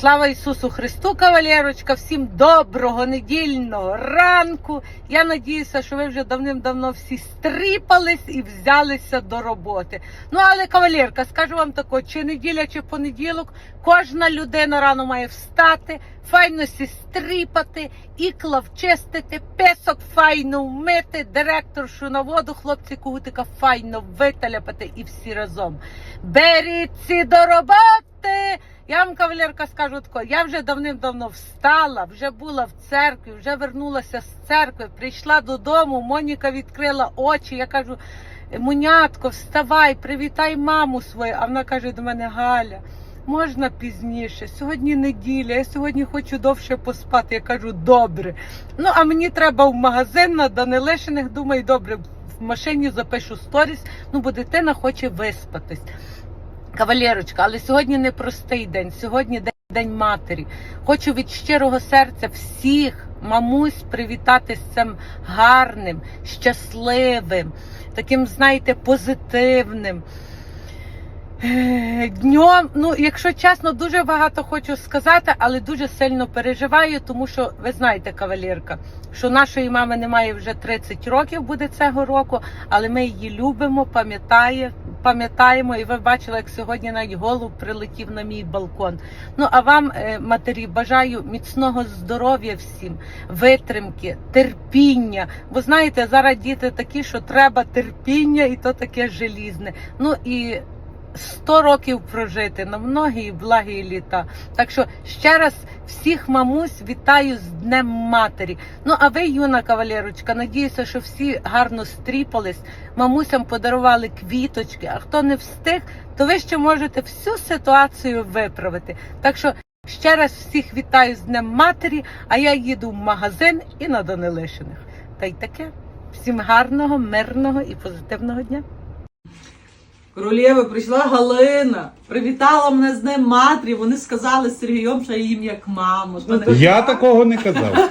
Слава Ісусу Христу, кавалерочка! Всім доброго недільного ранку. Я надіюся, що ви вже давним-давно всі стріпались і взялися до роботи. Ну, але кавалерка, скажу вам тако, чи неділя, чи понеділок, кожна людина рано має встати, файно сі стріпати, ікла вчистити, песок файно вмити, директоршу на воду, хлопці кугутика файно виталяпати і всі разом. Беріться до роботи! Я вам, кавалерка, скажу тако, я вже давним-давно встала, вже була в церкві, вже вернулася з церкви, прийшла додому, Моніка відкрила очі. Я кажу, Мунятко, вставай, привітай маму свою. А вона каже до мене, Галя, можна пізніше. Сьогодні неділя, я сьогодні хочу довше поспати. Я кажу, добре. Ну, а мені треба в магазин на Данилишиних. Думаю, добре, в машині запишу сторіс, ну, бо дитина хоче виспатись. Кавалерочка, але сьогодні не простий день, сьогодні день, день матері. Хочу від щирого серця всіх мамусь привітати з цим гарним, щасливим, таким, знаєте, позитивним. Е, Днем, ну, якщо чесно, дуже багато хочу сказати, але дуже сильно переживаю, тому що ви знаєте, кавалерка, що нашої мами немає вже 30 років, буде цього року, але ми її любимо, пам'ятає, пам'ятаємо, і ви бачили, як сьогодні навіть голуб прилетів на мій балкон. Ну а вам, е, матері, бажаю міцного здоров'я всім, витримки, терпіння. Бо знаєте, зараз діти такі, що треба терпіння, і то таке желізне. Ну і 100 років прожити на многі і благі літа. Так що ще раз всіх мамусь вітаю з Днем Матері. Ну а ви, юна кавалерочка, надіюся, що всі гарно стріпались, мамусям подарували квіточки. А хто не встиг, то ви ще можете всю ситуацію виправити. Так що ще раз всіх вітаю з Днем Матері, а я їду в магазин і на Данилишиних. Та й таке. Всім гарного, мирного і позитивного дня. Королєви прийшла Галина, привітала мене з ним матері. Вони сказали з Сергієм, що я їм як маму. що мене- Я такого не казав.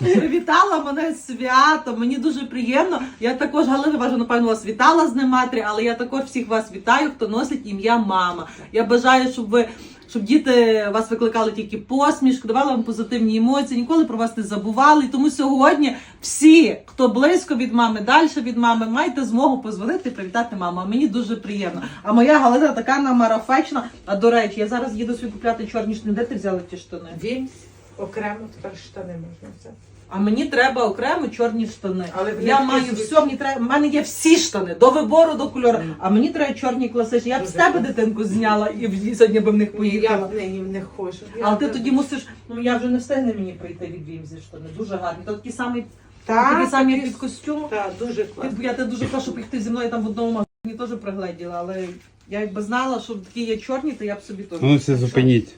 Привітала мене з святом. Мені дуже приємно. Я також Галина бажано, напевно, вас вітала з ним матері, але я також всіх вас вітаю, хто носить ім'я мама. Я бажаю, щоб ви. Щоб діти вас викликали тільки посмішку, давали вам позитивні емоції, ніколи про вас не забували. Тому сьогодні всі, хто близько від мами, далі від мами, маєте змогу позвонити і привітати маму. Мені дуже приємно. А моя Галина така намарафечна. А до речі, я зараз їду собі купляти чорні штани. Де ти взяла ті штани? Вімсь окремо тепер штани можна взяти. А мені треба окремо чорні штани. Але я маю звичайні. все, мені треба. в мене є всі штани до вибору, до кольору. А мені треба чорні класичні. Я б з тебе дитинку зняла і в- сьогодні б в них Я поїхала. в неї не хочу. Але ти тоді мусиш. Ну я вже не встигне мені прийти від Вімзі штани. Дуже гарні. То такі самі, такі самі такі- під костюм. Так, дуже Ти- класно. Я тебе дуже прошу, щоб їх ти зі мною там в одному магазині теж пригледіла, але я якби знала, що такі є чорні, то я б собі теж. Ну, все, зупиніть.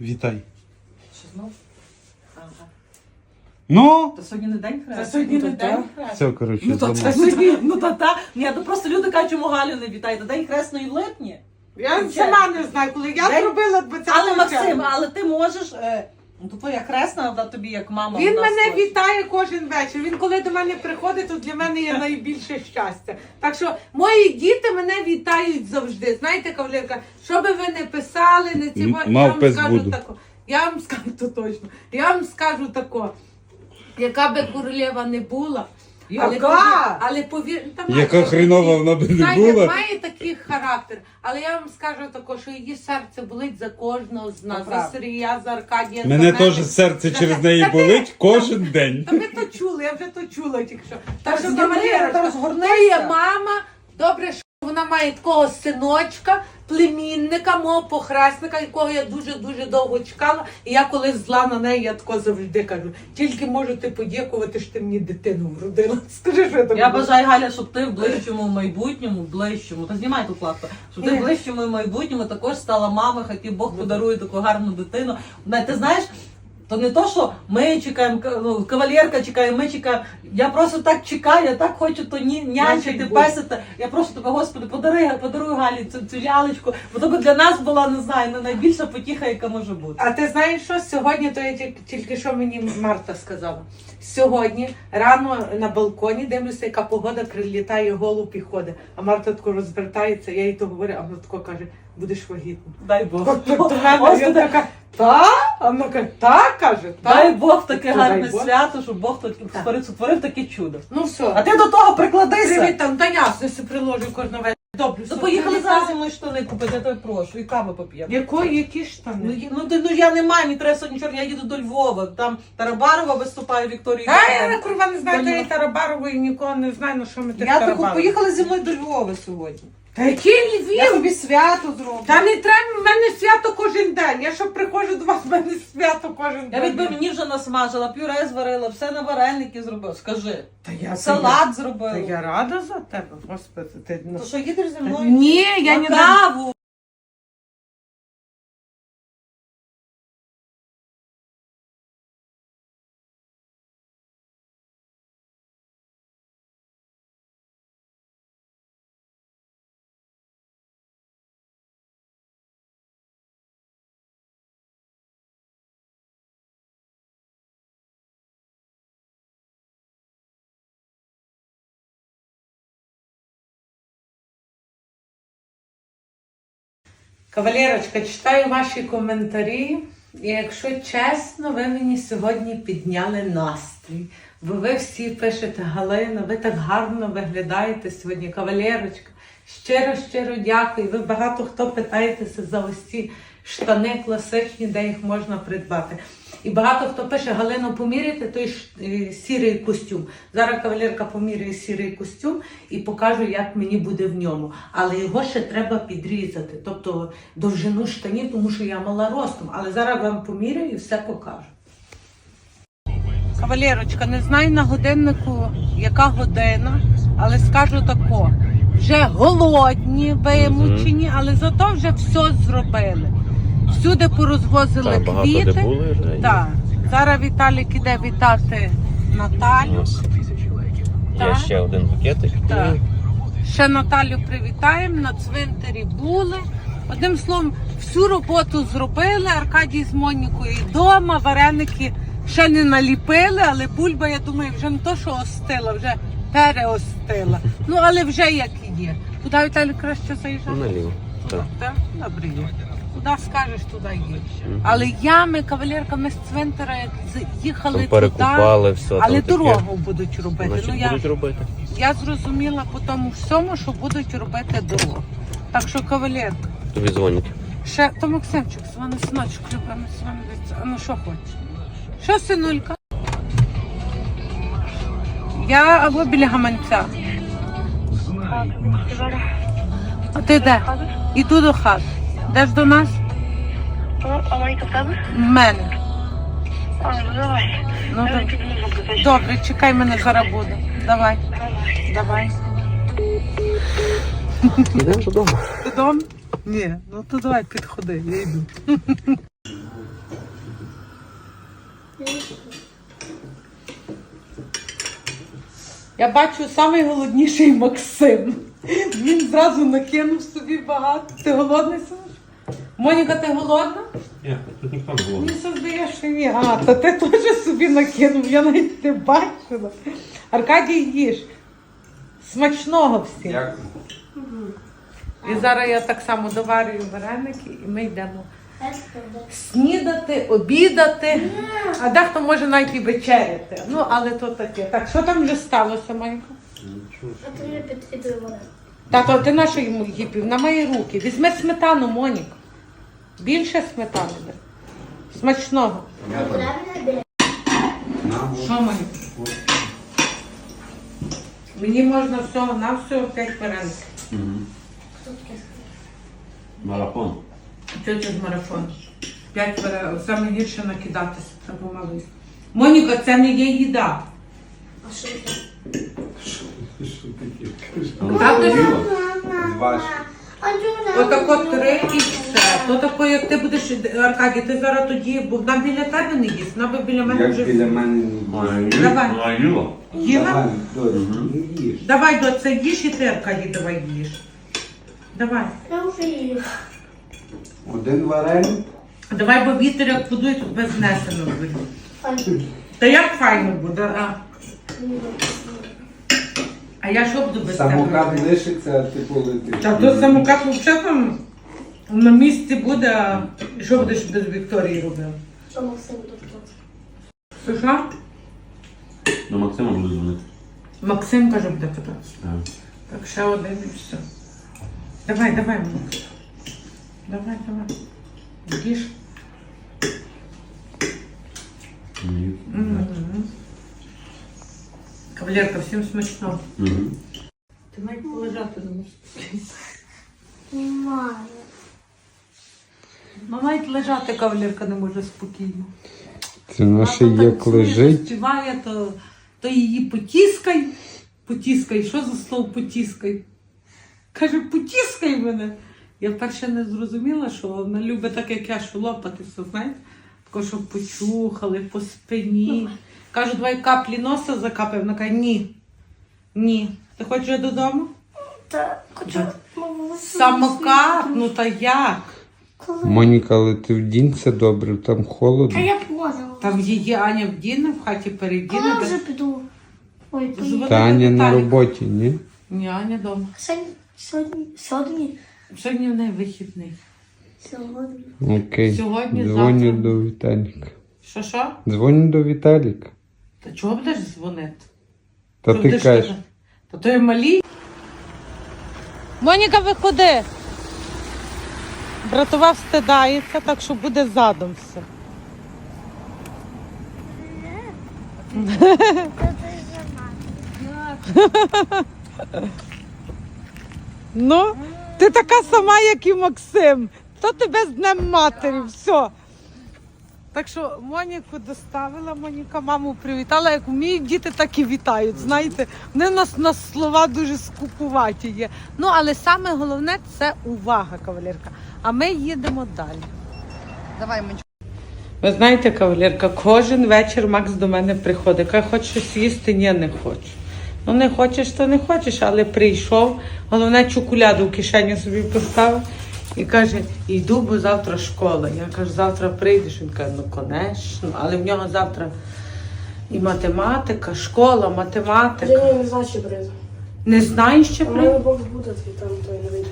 Вітай. Що знов? Ну, То сьогодні не день хресту. Це сьогодні Ну, не день так. хресту. все, коротше, Ну, то це сьогодні, ну та та. Ні, то просто люди кажуть, чому Галю не вітаєте. День хресної в липні. Я сама не знаю, коли я День- зробила 20 Але Максим, але ти можеш. Е, ну то твоя хресна, вона тобі як мама. Він мене точно. вітає кожен вечір. Він коли до мене приходить, то для мене є найбільше щастя. Так що мої діти мене вітають завжди. Знаєте, кавалерка, що би ви не писали, не ці М- я вам скажу буду. тако. Я вам скажу то точно. Я вам скажу тако. Яка би королева не була, але, Яка? повір- але повір, та має Яка такий- хрінова вона би не Знаєте, була. має такий характер, але я вам скажу тако, що її серце болить за кожного з нас, за правда. Сергія, за Аркадія. Мене за мене. теж серце Та- через та- неї та ти- болить кожен день. Та ми то чули, я вже то чула тільки що. Так що зніми, кавалерочка, та то розгорнися. є мама. Добре, що вона має такого синочка, племінника, мого похресника, якого я дуже-дуже довго чекала. І я коли зла на неї, я тако завжди кажу, тільки можу ти подякувати, що ти мені дитину вродила. Скажи, що я тобі Я буду. бажаю, Галя, щоб ти в ближчому майбутньому, в ближчому, та знімай ту плату, щоб ти в ближчому майбутньому також стала мамою, хай тобі Бог подарує таку гарну дитину. Ти знаєш, то не то, що ми чекаємо, ну, кавалерка чекає, ми чекаємо. Я просто так чекаю, я так хочу то ні, нянчити, песити. Я просто тебе, Господи, подаруй, подаруй Галі цю, цю лялечку, бо то би для нас була, не знаю, найбільша потіха, яка може бути. А ти знаєш що? Сьогодні то я тільки, тільки що мені Марта сказала. Сьогодні рано на балконі дивлюся, яка погода прилітає голуб і ходить. А Марта тако розвертається, я їй то говорю, а вона тако каже, будеш вагітна. Дай Бог. Тобто мене я Господи, така, Та? А вона каже, так, каже, Дай. Бог таке Дай гарне Бог. свято, щоб Бог так Так. створив, сотворив таке чудо. Ну А все. ти до того прикладися. Привіт там, та ясно, си приложу кожного вечора. Добре, То все, поїхали привітала. зараз зі мною штани купити, я тебе прошу, і каву поп'ємо. Якої, які Ну, штани? є- ну, ти- ну я не маю, мені треба сьогодні чорні, я їду до Львова, там Тарабарова виступає Вікторія. Та я курва не знаю, Та де ні. я Тарабарової нікого не знаю, ну що ми Я таку Тарабарових. поїхали зі мною до Львова сьогодні. Та який Я Львів? тобі свято зроблю. Та не треба, в мене свято кожен день. Я що приходжу до вас, в мене свято кожен Я день. відби мені вже насмажила, пюре зварила, все на вареники зробила. Скажи. Та я Салат Та зробила. я рада за тебе, господи. Ти, ну, То що їдеш зі мною? Ні, я не каву. Кавалерочка, читаю ваші коментарі. І якщо чесно, ви мені сьогодні підняли настрій. Бо ви всі пишете Галина, ви так гарно виглядаєте сьогодні, кавалерочка. Щиро, щиро дякую. Ви багато хто питаєтеся за ось ці штани класичні, де їх можна придбати. І багато хто пише, Галину, поміряйте той е, сірий костюм. Зараз кавалерка поміряє сірий костюм і покажу, як мені буде в ньому. Але його ще треба підрізати, тобто довжину штанів, тому що я мала ростом. Але зараз вам поміряю і все покажу. Кавалерочка, не знаю на годиннику, яка година, але скажу тако. Вже голодні, вимучені, але зато вже все зробили. Всюди порозвозили Так, багато квіти. де були і Так. Зараз Віталік іде вітати Наталю. Є Так. ще один букетик. Так. Ще Наталю привітаємо, на цвинтарі були. Одним словом, всю роботу зробили. Аркадій з Монікою вдома, вареники ще не наліпили, але бульба, я думаю, вже не то, що остила, вже переостила. Ну, але вже як і є. Куди Віталій краще заїжджати? Наліво. Так. Так, добре є. Куди скажеш, туди є. Але ями, кавалерка, ми з цвинтара як з- їхали туди, перекупали все. але там таке. дорогу будуть робити. Значить, ну, я, будуть робити. я зрозуміла по тому всьому, що будуть робити дорогу. Так що, кавалерка, Тобі дзвонять. ще то Максимчик, звони синочок, любимо, звони. А ну що хочеш? Що, синулька? Я або біля гаманця. А ти де? Іду до хати. Де ж до нас? А Моніка в тебе? В мене. А, ну давай. Ну, Давай доб- кусочок. добре, чекай мене зараз буде. Давай, давай. Ідемо додому. Додому? Ні, ну то давай підходи, я йду. Я бачу найголодніший Максим. Він зразу накинув собі багато. Ти голодний Саш? Моніка, ти голодна? Ні, тут ніхто не було. Мені все здає, що ні. А, та ти теж собі накинув, я навіть не бачила. Аркадій їж. Смачного всім. Дякую. І зараз я так само доварюю вареники і ми йдемо снідати, обідати, а дехто може навіть і вечеряти. Ну, але то таке. Так, що там вже сталося, Майко? А ти не підкидуй вода. Тато, ти на що йому її пів? На мої руки. Візьми сметану, Монік. Більше сметани. дай. Смачного. Що Монік? Мені можна всього на всього 5 вареників. Марафон. Що це з марафону? П'ять вареників. Саме гірше накидатися. Треба мало їсти. Моніка, це не є їда. А що це? Так, ти що? Ваш. Отако три і все. То тако, як ти будеш, Аркадій, ти зараз тоді, Богдан біля тебе не їсть, вона би біля мене Як біля мене Давай. Вона їла. Їла? Давай, дочь, не їж. Давай, до це їж і ти, Аркадій, давай їж. Давай. Я вже її. Один вареник. Давай, бо вітер як подує, тут без знесено буде. Та як файно буде, а? А я що буду без Самокат тебе? лишиться, а ти полетиш. Та то самокат взагалі там На місці буде, а що будеш без Вікторії робив? Що Максим тут? Що що? До Максима буду дзвонити. Максим каже, буде кататися. Так. Так, ще один і все. Давай, давай, Макс. Давай, давай. Їж. Ні. Мгм. Кавалерка, всім смачно. Мгм. Ти маєш полежати на нас. Немає. Ну, навіть лежати кавалерка не може спокійно. Це наше А як танцює, лежить. то співає, то, то її потіскай. Потіскай. Що за слово потіскай? Каже, потіскай мене. Я перше не зрозуміла, що вона любить так, як я, що лопати все, знаєте? Тако, щоб почухали по спині. Кажу, давай каплі носа закапай. Вона каже, ні. Ні. Ти хочеш вже додому? Та хочу. Самокат, ну та як? Коли? Моніка, але ти вдінься добре, там холодно. Та я поняла. Там її Аня вдіне в хаті. Коли де- вже піду? Ой, поїду. Таня на роботі, ні? Ні, Аня вдома. Сьогодні, сьогодні, сьогодні, Сьогодні в неї вихідний. сьогодні. Окей. Сьогодні, Дзвоню завтра. до Віталіка. Що що? Дзвоню до Віталіка. Та чого будеш дзвонити? Та Що ти будеш кажеш. казати? Та то є малі. Моніка, виходи. Братова встидається, так що буде задом все. Ну, ти така сама, як і Максим. То тебе з Днем матері, все. Так що Моніку доставила, Моніка маму привітала. Як вміють діти, так і вітають. Знаєте, вони в нас на слова дуже скупуваті є. Ну, але саме головне це увага, кавалерка. А ми їдемо далі. Давай, Мончик. Ви знаєте, кавалерка, кожен вечір Макс до мене приходить. Каже, хочеш щось їсти? Ні, не хочу. Ну не хочеш, то не хочеш, але прийшов. Головне чоколяду в кишені собі поставив і каже, йду, бо завтра школа. Я кажу, завтра прийдеш. Він каже, ну конечно, але в нього завтра і математика, школа, математика. Я не знаю, чи прийду. Не знаєш, в прийде? мене Бог буде твій там, то я не вийду.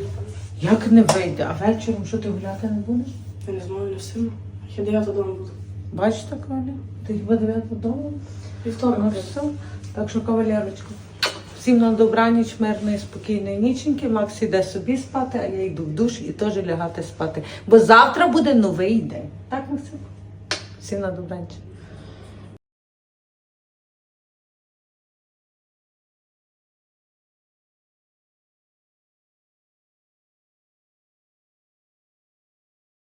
Як не вийде? А вечором що ти гуляти не будеш? Я не знаю, не сильно. Я дев'ята вдома буду. Бачите, Коля? Ти хіба дев'ята вдома? Вівторок. Ну все. Так що, кавалерочка, всім на добраніч, мирної, спокійної ніченьки. Макс іде собі спати, а я йду в душ і теж лягати спати. Бо завтра буде новий день. Так, Максим? Всім на добраніч.